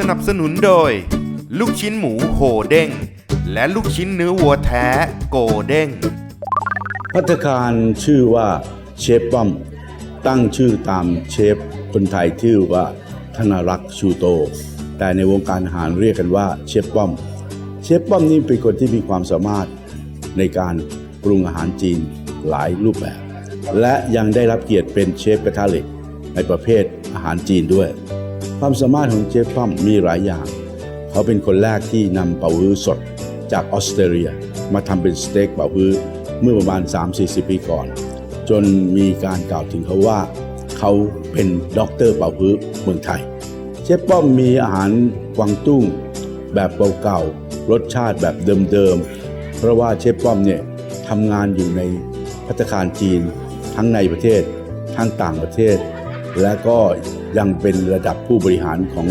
สนับสนุนโดย ลูกชิ้นหมูโหเด้ง และลูกชิ้นเนื้อวัวแท้โกเด้งพัตตาคารชื่อว่าเชฟป้อม ตั้งชื่อตามเชฟคนไทยชื่อว่าธนรักษ์ชูโต แต่ในวงการอาหารเรียกกันว่าเชฟป้อม เชฟป้อมนี่เป็นคนที่มีความสามารถในการปรุงอาหารจีนหลายรูปแบบ และยังได้รับเกียรติเป็นเชฟกระทะเหล็กในประเภทอาหารจีนด้วย ความสามารถของเชฟป้อมมีหลายอย่าง เขาเป็นคนแรกที่นำเป่าฮื้อสดจากออสเตรเลียมาทำเป็นสเต็กเป่าฮื้อเมื่อประมาณ 3-40 ปีก่อน จนมีการกล่าวถึงเขาว่า เขาเป็นด็อกเตอร์เป่าฮื้อเมืองไทย เชฟป้อมมีอาหารกวางตุ้ง แบบเก่าๆรสชาติแบบเดิมๆ เพราะว่าเชฟป้อมเนี่ยทำงานอยู่ในพัตตาคารจีน ทั้งในประเทศ ทั้งต่างประเทศ และก็ ยังเป็นระดับผู้บริหารของ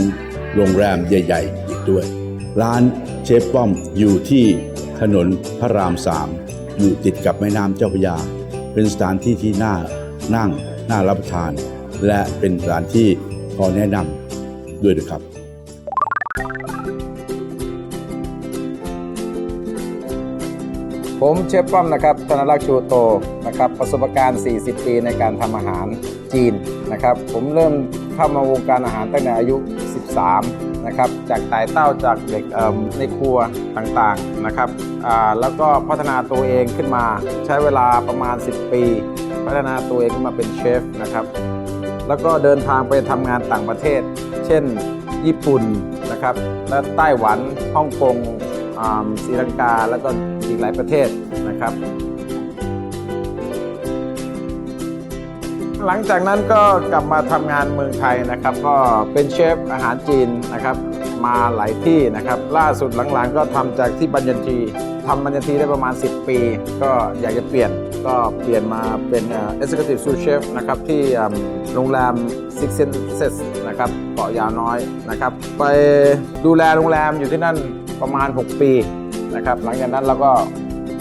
โรงแรมใหญ่ ๆ อีกด้วย ร้านเชฟป้อมอยู่ที่ถนนพระรามสามอยู่ติดกับแม่น้ำเจ้าพระยา เป็นสถานที่ที่น่านั่งน่ารับประทาน และเป็นสถานที่ขอแนะนำด้วยนะครับผมเชฟป้อมนะครับธนรักษ์ชูโตนะครับประสบการณ์ 40 ปีในการทำอาหารจีนนะครับ ผมเริ่ม เข้ามาวงการอาหารตั้งแต่อายุ 13 นะครับ จากไต่เต้าจากเด็กในครัวต่างๆนะครับ แล้วก็พัฒนาตัวเองขึ้นมาใช้เวลาประมาณ 10 ปี พัฒนาตัวเองขึ้นมาเป็นเชฟนะครับ แล้วก็เดินทางไปทำงานต่างประเทศ เช่นญี่ปุ่นนะครับ และไต้หวัน ฮ่องกงอ่าศรีลังกา แล้วก็อีกหลายประเทศนะครับ หลังจากนั้นก็กลับมาทำงานเมืองไทยนะครับ ก็เป็นเชฟอาหารจีนนะครับ มาหลายที่นะครับ ล่าสุดหลังๆ ก็ทำจากที่บัญญัตีทำบัญญัตีได้ประมาณ 10 ปี ก็อยากจะเปลี่ยนก็เปลี่ยนมาเป็นเอ่อ executive sous chef นะครับ ที่โรงแรม Six Senses นะครับเกาะยาวน้อยนะครับ ไปดูแลโรงแรมอยู่ที่นั่นประมาณ 6 ปีนะครับ หลังจากนั้นเราก็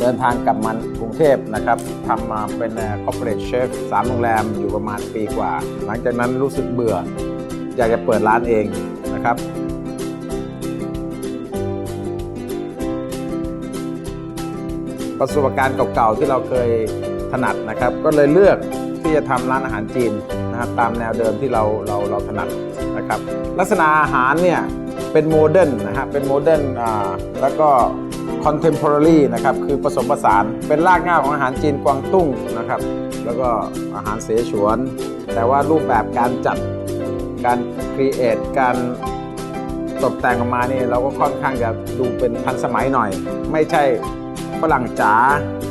เดินทางกลับมากรุงเทพนะครับทำมาเป็น corporate chef สามโรงแรมอยู่ประมาณปีกว่า หลังจากนั้นรู้สึกเบื่อ อยากจะเปิดร้านเองนะครับประสบการณ์เก่าๆที่เราเคยถนัดนะครับ ก็เลยเลือกที่จะทำร้านอาหารจีนนะครับตามแนวเดิมที่เราเราเราถนัดนะครับ ลักษณะอาหารเนี่ยเป็นโมเดิร์นนะฮะเป็นโมเดิร์นอ่าแล้วก็ contemporary นะครับคือผสมผสานเป็นรากเง้าของอาหารจีนกวางตุ้งนะครับ แล้วก็อาหารเสฉวน แต่ว่ารูปแบบการจัดการครีเอทการตกแต่งออกมานี่เราก็ค่อนข้างจะดูเป็นทันสมัยหน่อย ไม่ใช่ฝรั่งจ๋า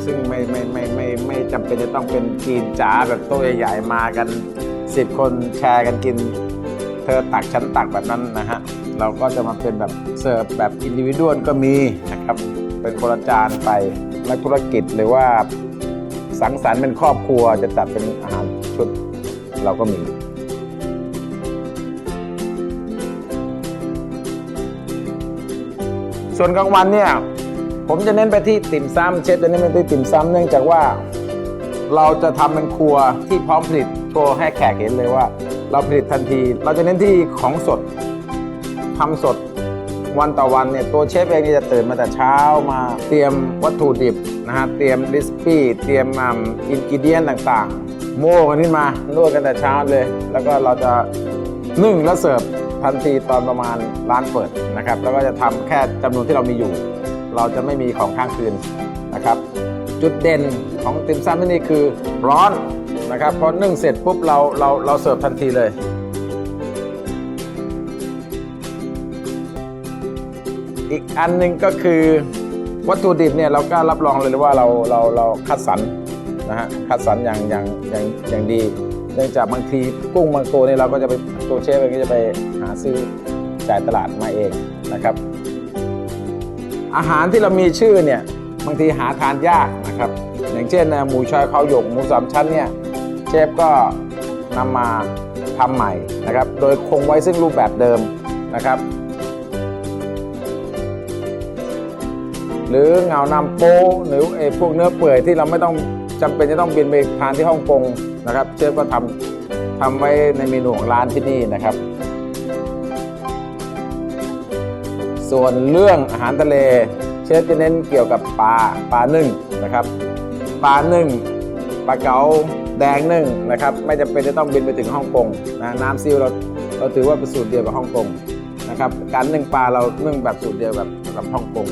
ซึ่งไม่ไม่ไม่ไม่ไม่จำเป็นจะต้องเป็นจีนจ๋าแบบโต๊ะใหญ่ๆมากัน 10 คนแชร์กันกิน เธอตักฉันตักแบบนั้นนะฮะ เราก็จะมาเป็นแบบเสิร์ฟแบบอินดิวิ u a l ก็มีนะครับ เป็นคนละจานไปนักธุรกิจหรือว่าสังสรรค์เป็นครอบครัวจะจัดเป็นอาหารชุดเราก็มีส่วนกลางวันเนี่ยผมจะเน้นไปที่ติ่มซ้ำเชฟจะเน้นไปที่ติ่มซ้ำเนื่องจากว่า เราจะทำเป็นครัวที่พร้อมผลิตโชว์ให้แขกเห็นเลยว่า เราผลิตทันที เราจะเน้นที่ของสดทำสด วันต่อวันเนี่ยตัวเชฟเองเนี่ยจะตื่นมาแต่เช้ามาเตรียมวัตถุดิบนะฮะเตรียมริสปี้เตรียมอินกิเดียนต่างๆ โม่กันขึ้นมานวดกันแต่เช้าเลย แล้วก็เราจะนึ่งแล้วเสิร์ฟทันทีตอนประมาณร้านเปิดนะครับแล้วก็จะทำแค่จำนวนที่เรามีอยู่ เราจะไม่มีของข้างคืนนะครับ จุดเด่นของติมซำที่นี่คือร้อนนะครับพอนึ่งเสร็จปุ๊บเราเราเราเสิร์ฟทันทีเลย อีกอันหนึ่งก็คือวัตถุดิบเนี่ยเราก็รับรองเลยว่าเราเราเราคัดสรรนะฮะคัดสรรอย่างอย่างอย่างอย่างดีเนื่องจากบางทีกุ้งบางตัวเนี่ยเราก็จะไปตัวเชฟเองก็จะไปหาซื้อจ่ายตลาดมาเองนะครับ อาหารที่เรามีชื่อเนี่ยบางทีหาทานยากนะครับ อย่างเช่นนะหมูชอยข้าวหยกหมูสามชั้นเนี่ยเชฟก็นำมาทำใหม่นะครับ โดยคงไว้ซึ่งรูปแบบเดิมนะครับ หรือเงานำโป้หรือไอ้พวกเนื้อเปื่อยที่เราไม่ต้องจำเป็นจะต้องบินไปทานที่ฮ่องกงนะครับ เชฟก็ทำทำไว้ในเมนูของร้านที่นี่นะครับ ส่วนเรื่องอาหารทะเล เชฟจะเน้นเกี่ยวกับปลาปลานึ่งนะครับปลานึ่งปลาเก๋าแดงนึ่งนะครับ ไม่จำเป็นจะต้องบินไปถึงฮ่องกงนะน้ำซิลเราเราถือว่าเป็นสูตรเดียวกับฮ่องกงนะครับการนึ่งปลาเรานึ่งแบบสูตรเดียวกับกับฮ่องกง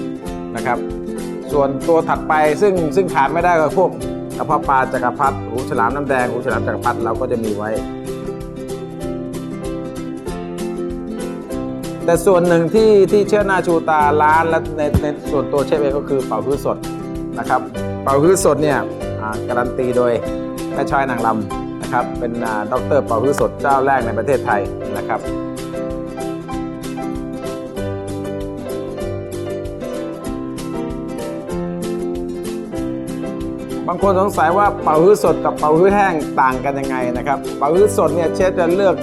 นะครับ ส่วนตัวถัดไปซึ่งซึ่งขาดไม่ได้ก็พวกกระเพาะปลาจักรพรรดิหูฉลามน้ำแดงหูฉลามจักรพรรดิเราก็จะมีไว้ แต่ส่วนหนึ่งที่ที่เชื่อหน้าชูตาร้านและในในส่วนตัวเชฟเองก็คือเป่าฮื้อสดนะครับเป่าฮื้อสดเนี่ยการันตีโดยแม่ช้อยนางลำนะครับเป็นอ่าดอกเตอร์เป่าฮื้อสดเจ้าแรกในประเทศไทยนะครับ บางคนสงสัยว่าเป่าฮื้อสดกับเป่าฮื้อแห้งต่างกันยังไงนะครับ เป่าฮื้อสดเนี่ยเชฟจะเลือก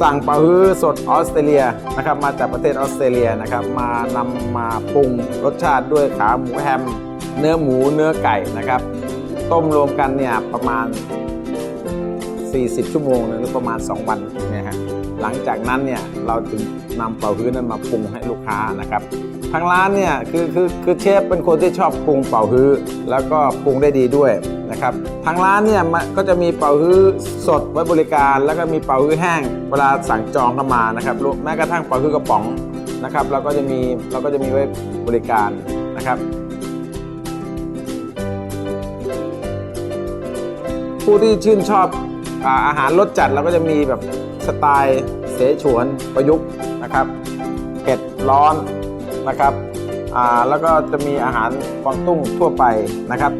สั่งเป่าฮื้อสดออสเตรเลียนะครับมาจากประเทศออสเตรเลียนะครับมานำมาปรุงรสชาติด้วยขาหมูแฮม เนื้อหมูเนื้อไก่นะครับ ต้มรวมกันเนี่ยประมาณ 40 ชั่วโมงหรือประมาณ 2 วันเนี่ยฮะหลังจากนั้นเนี่ยเราถึงนำเป่าฮื้อนั้นมาปรุงให้ลูกค้านะครับ ทางร้านเนี่ยคือคือคือเชฟเป็นคนที่ชอบปรุงเป่าฮื้อแล้วก็ปรุงได้ดีด้วยนะครับทางร้านเนี่ยมันก็จะมีเป่าฮื้อสดไว้บริการ แล้วก็มีเป่าฮื้อแห้ง เวลาสั่งจองเข้ามานะครับแม้กระทั่งเป่าฮื้อกระป๋องนะครับเราก็จะมีเราก็จะมีไว้บริการนะครับผู้ที่ชื่นชอบอาอาหารรสจัดเราก็จะมีแบบสไตล์เสฉวนประยุกต์นะครับเผ็ดร้อน นะครับแล้วก็จะมีอาหารกวางตุ้งทั่วไปนะครับ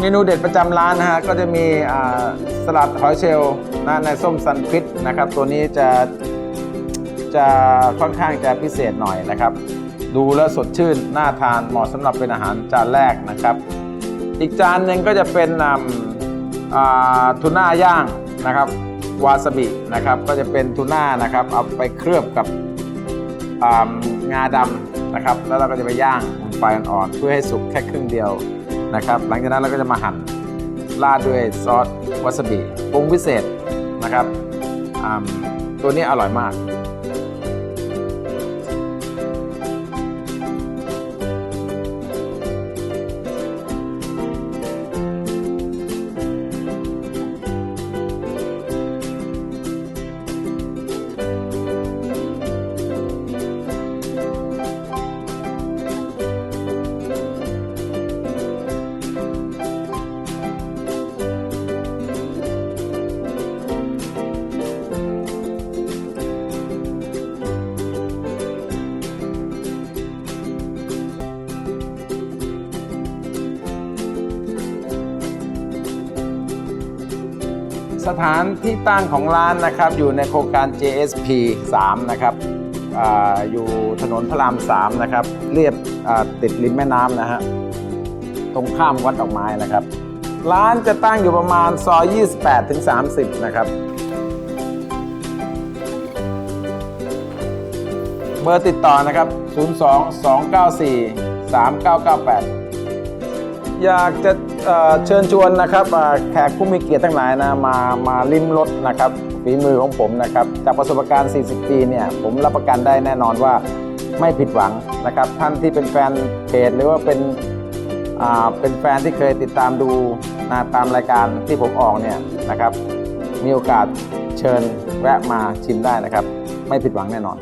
เมนูเด็ดประจำร้านนะฮะก็จะมีสลัดหอยเชลล์นะในส้มซันควิดนะครับ ตัวนี้จะจะค่อนข้างจะพิเศษหน่อยนะครับ ดูแลสดชื่นน่าทานเหมาะสำหรับเป็นอาหารจานแรกนะครับ อีกจานหนึ่งก็จะเป็นอ่ำทูน่าย่างนะครับวาซาบินะครับก็จะเป็นทูน่านะครับเอาไปเคลือบกับงาดำนะครับ แล้วเราก็จะไปย่างบนไฟอ่อนๆเพื่อให้สุกแค่ครึ่งเดียวนะครับ หลังจากนั้นเราก็จะมาหั่นราดด้วยซอสวาซาบิปรุงพิเศษนะครับตัวนี้อร่อยมาก สถานที่ตั้งของร้านนะครับ อยู่ในโครงการ JSP 3 นะครับออยู่ถนนพระราม 3 นะครับ เรียบติดริมแม่น้ำนะฮะ ตรงข้ามวัดดอกไม้นะครับ ร้านจะตั้งอยู่ประมาณซอย 28 ถึง 30 นะครับ เบอร์ติดต่อนะครับ 02 294 3998 อยากจะเชิญชวนนะครับแขกผู้มีเกียรติทั้งหลายนะมามาลิ้มรสนะครับฝีมือของผมนะครับจากประสบการณ์ 40 ปีเนี่ยผมรับประกันได้แน่นอนว่าไม่ผิดหวังนะครับ ท่านที่เป็นแฟนเพจหรือว่าเป็นเป็นแฟนที่เคยติดตามดูนะตามรายการที่ผมออกเนี่ยนะครับ มีโอกาสเชิญแวะมาชิมได้นะครับ ไม่ผิดหวังแน่นอน